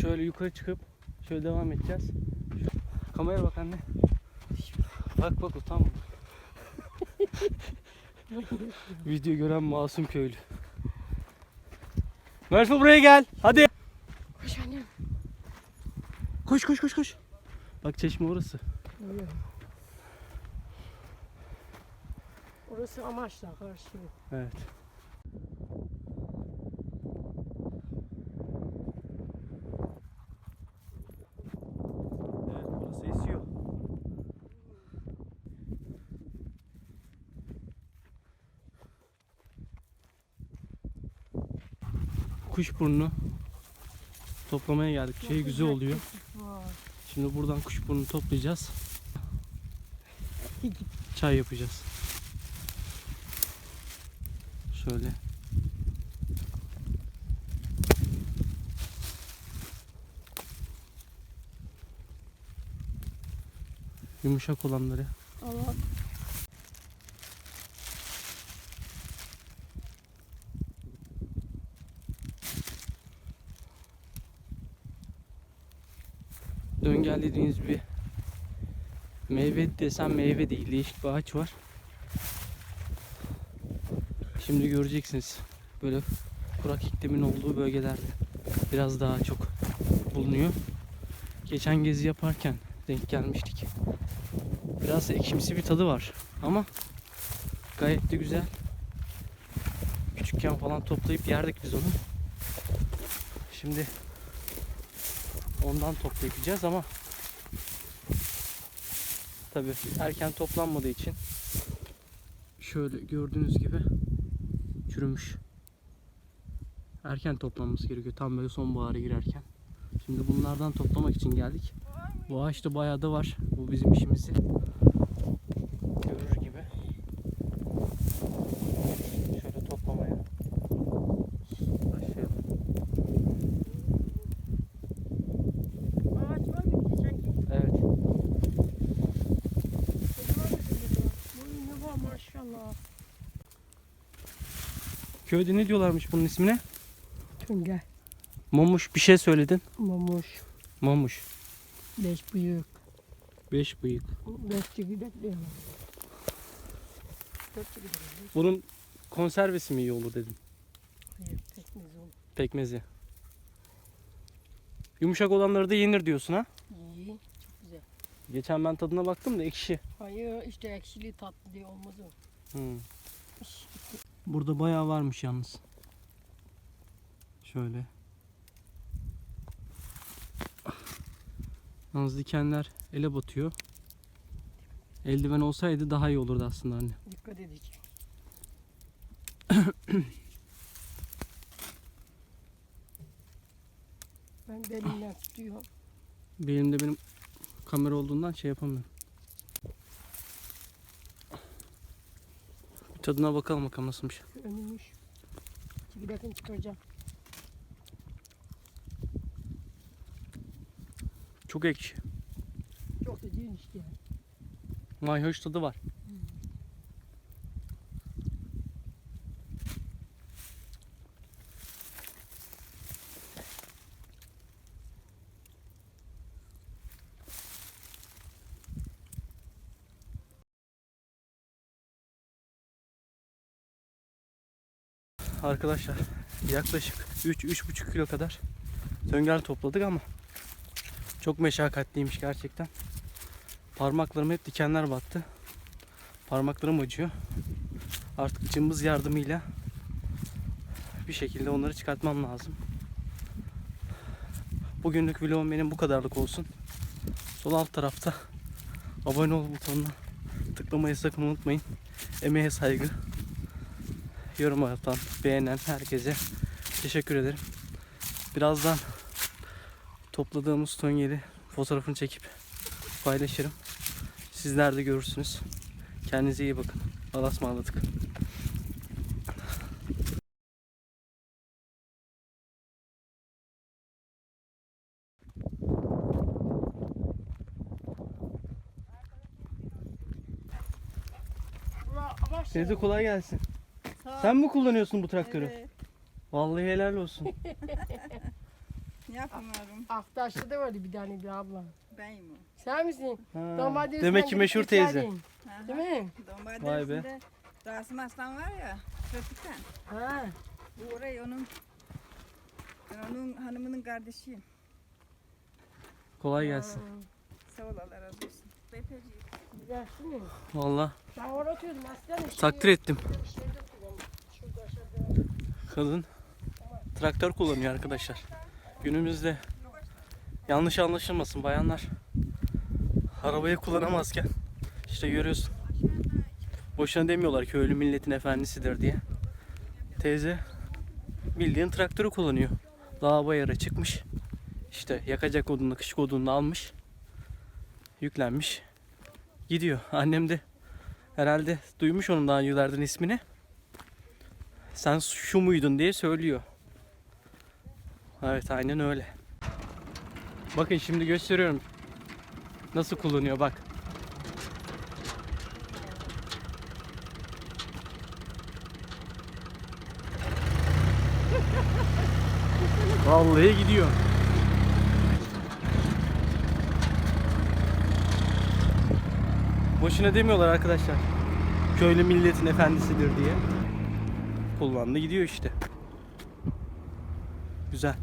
Şöyle yukarı çıkıp şöyle devam edeceğiz. Kameraya bak anne. Bak bak utanma. Video gören masum köylü. Merfe buraya gel. Hadi. Koş annem. Koş koş koş koş. Bak çeşme orası. Biliyorum. Orası amaçla karşı. Evet Kuşburnu toplamaya geldik. Şey güzel oluyor. Şimdi buradan kuşburnu toplayacağız. Çay yapacağız. Şöyle. Yumuşak olanları. Allah. Döngel dediğiniz bir meyve desem meyve değil. Değişik bir ağaç var. Şimdi göreceksiniz. Böyle kurak iklimin olduğu bölgelerde biraz daha çok bulunuyor. Geçen gezi yaparken denk gelmiştik. Biraz ekşimsi bir tadı var ama gayet de güzel. Küçükken falan toplayıp yerdik biz onu. Şimdi ondan toplayıp yiyeceğiz ama tabi erken toplanmadığı için şöyle gördüğünüz gibi çürümüş. Erken toplanması gerekiyor tam böyle sonbahara girerken. Şimdi bunlardan toplamak için geldik. Bu ağaç da bayağı da var. Bu bizim işimizi görür gibi. Şöyle toplamaya başlayalım. Ağaç var mı geçen ki? Evet. Kocaman bir şey bu. Bu ne var maşallah. Köyde ne diyorlarmış bunun ismine? Tüngel. Mamuş bir şey söyledin. Mamuş. Mamuş. Beş büyük. Beş bıyık. Beş çekirdek diyorlar. Dört çekirdek. Bunun konservesi mi iyi olur dedim. Hayır pekmez olur. Pekmezi. Yumuşak olanları da yenir diyorsun ha? İyi. Çok güzel. Geçen ben tadına baktım da ekşi. Hayır işte ekşili tatlı diye olmaz o. Hmm. Burada bayağı varmış yalnız. Şöyle. Yalnız dikenler ele batıyor. Eldiven olsaydı daha iyi olurdu aslında anne. Dikkat edecek. ben belimden tutuyorum. Benim de benim kamera olduğundan şey yapamıyorum. Tadına bakalım bakalım nasılmış. Önümüş. Çekirdekini çıkaracağım. Çok ekşi. Çok da değil işte. yani. Mayhoş tadı var. Arkadaşlar yaklaşık 3-3,5 kilo kadar döngel topladık ama çok meşakkatliymiş gerçekten. Parmaklarıma hep dikenler battı. Parmaklarım acıyor. Artık cımbız yardımıyla bir şekilde onları çıkartmam lazım. Bugünlük vlogum benim bu kadarlık olsun. Sol alt tarafta abone ol butonuna tıklamayı sakın unutmayın. Emeğe saygı. Yorum atan, beğenen herkese teşekkür ederim. Birazdan topladığımız tonyeli fotoğrafını çekip paylaşırım. Sizler de görürsünüz. Kendinize iyi bakın. Allah'a ısmarladık. Teyze kolay gelsin. Sen mi kullanıyorsun bu traktörü? Evet. Vallahi helal olsun. Yapmıyorum? Aktaş'ta da vardı bir tane bir abla. Ben mi? Sen misin? Ha, Domates Demek ki meşhur teyze. getirdin, Ha, Değil mi? Vay be. dersinde Rasim Aslan var ya, trafikten. Ha. Bu orayı onun ben onun hanımının kardeşiyim. Kolay gelsin. Sağ ol Allah razı olsun. Bepeci. Güzelsin mi? Valla Ben orada oturuyordum aslanım. takdir ettim. Aşağıda. Kadın traktör kullanıyor arkadaşlar. Günümüzde yanlış anlaşılmasın bayanlar arabayı kullanamazken işte görüyorsun. Boşuna demiyorlar köylü milletin efendisidir diye. Teyze bildiğin traktörü kullanıyor. Dağ bayıra çıkmış. İşte yakacak odunla kışık odunla almış. Yüklenmiş. Gidiyor. Annem de herhalde duymuş onun daha öncelerden ismini sen şu muydun diye söylüyor. Evet aynen öyle. Bakın şimdi gösteriyorum. Nasıl kullanıyor bak. Vallahi gidiyor. Boşuna demiyorlar arkadaşlar. Köylü milletin efendisidir diye kullandı gidiyor işte. Güzel.